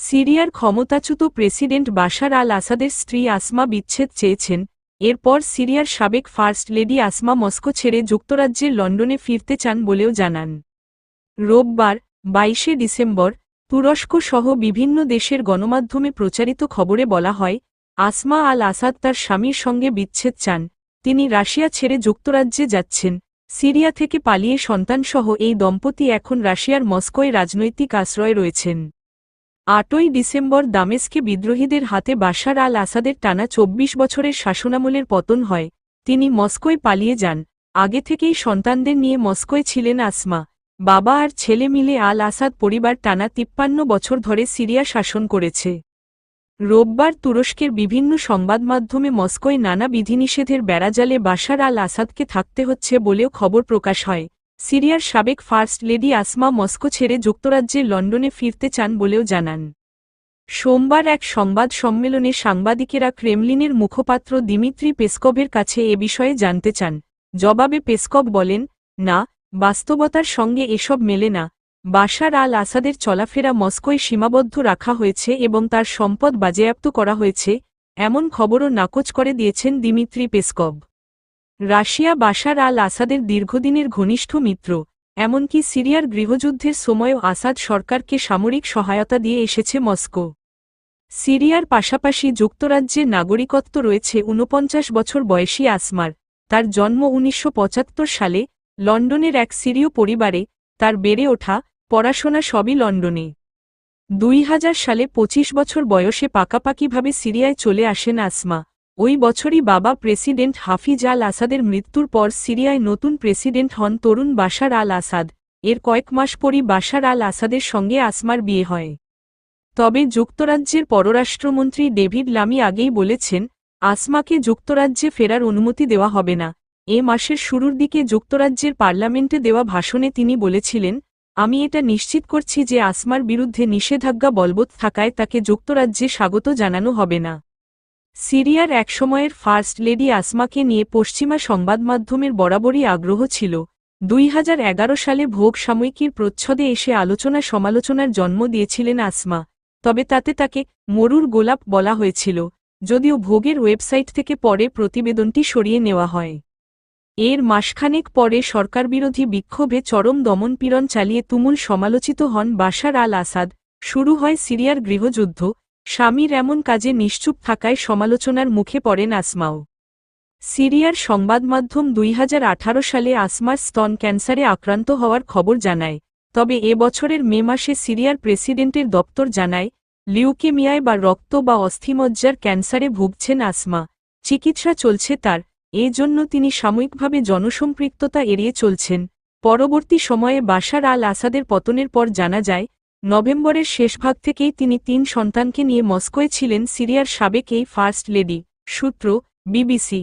সিরিয়ার ক্ষমতাচ্যুত president Bashar al আসাদের স্ত্রী আসমা বিচ্ছেদ চেয়েছেন, এরপর সিরিয়ার সাবেক ফার্স্ট লেডি আসমা মস্কো ছেড়ে যুক্তরাজ্যের লন্ডনে ফিরতে চান বলেও জানান। রোববার, বাইশে ডিসেম্বর তুরস্ক সহ বিভিন্ন দেশের গণমাধ্যমে প্রচারিত খবরে বলা হয়, আসমা আল আসাদ তার স্বামীর সঙ্গে বিচ্ছেদ চান, তিনি রাশিয়া ছেড়ে যুক্তরাজ্যে যাচ্ছেন, সিরিয়া থেকে পালিয়ে সন্তানসহ এই দম্পতি এখন রাশিয়ার মস্কোয় রাজনৈতিক আশ্রয় রয়েছেন। আটই ডিসেম্বর দামেস্কে বিদ্রোহীদের হাতে বাশার আল আসাদের টানা চব্বিশ বছরের শাসনামলের পতন হয়। তিনি মস্কোয় পালিয়ে যান। আগে থেকেই সন্তানদের নিয়ে মস্কোয় ছিলেন আসমা। বাবা আর ছেলে মিলে আল আসাদ পরিবার টানা তিপ্পান্ন বছর ধরে সিরিয়া শাসন করেছে। রোববার তুরস্কের বিভিন্ন সংবাদমাধ্যমে মস্কোয় নানা বিধিনিষেধের বেড়াজালে বাশার আল আসাদকে থাকতে হচ্ছে বলেও খবর প্রকাশ হয়। সিরিয়ার সাবেক ফার্স্ট লেডি আসমা মস্কো ছেড়ে যুক্তরাজ্যের লন্ডনে ফিরতে চান বলেও জানান। সোমবার এক সংবাদ সম্মেলনে সাংবাদিকেরা ক্রেমলিনের মুখপাত্র দিমিত্রি পেসকভের কাছে এ বিষয়ে জানতে চান। জবাবে পেসকভ বলেন, না, বাস্তবতার সঙ্গে এসব মেলে না। বাশার আল আসাদের চলাফেরা মস্কোয় সীমাবদ্ধ রাখা হয়েছে এবং তার সম্পদ বাজেয়াপ্ত করা হয়েছে, এমন খবরও নাকচ করে দিয়েছেন Dmitry Peskov. Russia Bashar al আসাদের দীর্ঘদিনের ঘনিষ্ঠ মিত্র, এমনকি সিরিয়ার গৃহযুদ্ধের সময়ও আসাদ সরকারকে সামরিক সহায়তা দিয়ে এসেছে মস্কো। সিরিয়ার পাশাপাশি যুক্তরাজ্যের নাগরিকত্ব রয়েছে ঊনপঞ্চাশ বছর বয়সী আসমার, তার জন্ম উনিশশো পঁচাত্তর সালে লন্ডনের এক সিরীয় পরিবারে, তার বেড়ে ওঠা, পড়াশোনা সবই লন্ডনে। দুই হাজার সালে ২৫ বছর বয়সে পাকাপাকিভাবে সিরিয়ায় চলে আসেন আসমা। ওই বছরই বাবা প্রেসিডেন্ট হাফিজ আল আসাদের মৃত্যুর পর সিরিয়ায় নতুন প্রেসিডেন্ট হন তরুণ বাশার আল আসাদ। এর কয়েক মাস পরই বাশার আল আসাদের সঙ্গে আসমার বিয়ে হয়। তবে যুক্তরাজ্যের পররাষ্ট্রমন্ত্রী ডেভিড লামি আগেই বলেছেন, আসমাকে যুক্তরাজ্যে ফেরার অনুমতি দেওয়া হবে না। এ মাসের শুরুর দিকে যুক্তরাজ্যের পার্লামেন্টে দেওয়া ভাষণে তিনি বলেছিলেন, আমি এটা নিশ্চিত করছি যে আসমার বিরুদ্ধে নিষেধাজ্ঞা বলবৎ থাকায় তাকে যুক্তরাজ্যে স্বাগত জানানো হবে না। সিরিয়ার একসময়ের ফার্স্ট লেডি আসমাকে নিয়ে পশ্চিমা সংবাদমাধ্যমের বরাবরই আগ্রহ ছিল। দুই হাজার এগারো সালে ভোগ সাময়িকীর প্রচ্ছদে এসে আলোচনা সমালোচনার জন্ম দিয়েছিলেন আসমা, তবে তাতে তাকে মরুর গোলাপ বলা হয়েছিল, যদিও ভোগের ওয়েবসাইট থেকে পরে প্রতিবেদনটি সরিয়ে নেওয়া হয়। এর মাসখানেক পরে সরকারবিরোধী বিক্ষোভে চরম দমনপীড়ন চালিয়ে তুমুল সমালোচিত হন বাশার আল আসাদ শুরু হয় সিরিয়ার গৃহযুদ্ধ স্বামীর এমন কাজে নিশ্চুপ থাকায় সমালোচনার মুখে পড়েন আসমাও সিরিয়ার সংবাদমাধ্যম দুই হাজার আঠারো সালে আসমার স্তন ক্যান্সারে আক্রান্ত হওয়ার খবর জানায়। তবে এ বছরের মে মাসে সিরিয়ার প্রেসিডেন্টের দপ্তর জানায়, লিউকেমিয়ায় বা রক্ত বা অস্থিমজ্জার ক্যান্সারে ভুগছেন আসমা। চিকিৎসা চলছে তার, এ জন্য তিনি সাময়িকভাবে জনসম্পৃক্ততা এড়িয়ে চলছেন। পরবর্তী সময়ে বাশার আল আসাদের পতনের পর জানা যায় নভেম্বরের শেষভাগ থেকেই তিনি তিন সন্তানকে নিয়ে মস্কোয় ছিলেন, সিরিয়ার সাবেক এই ফার্স্ট লেডি, সূত্র, বিবিসি।